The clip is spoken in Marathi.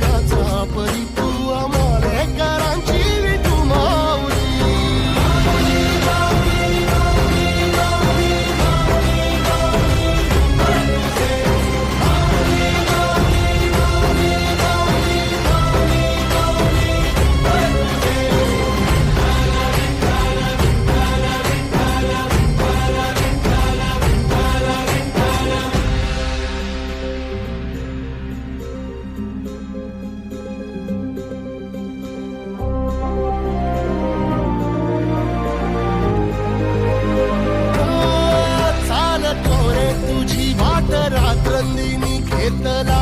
साऱ्या जगाचा the light.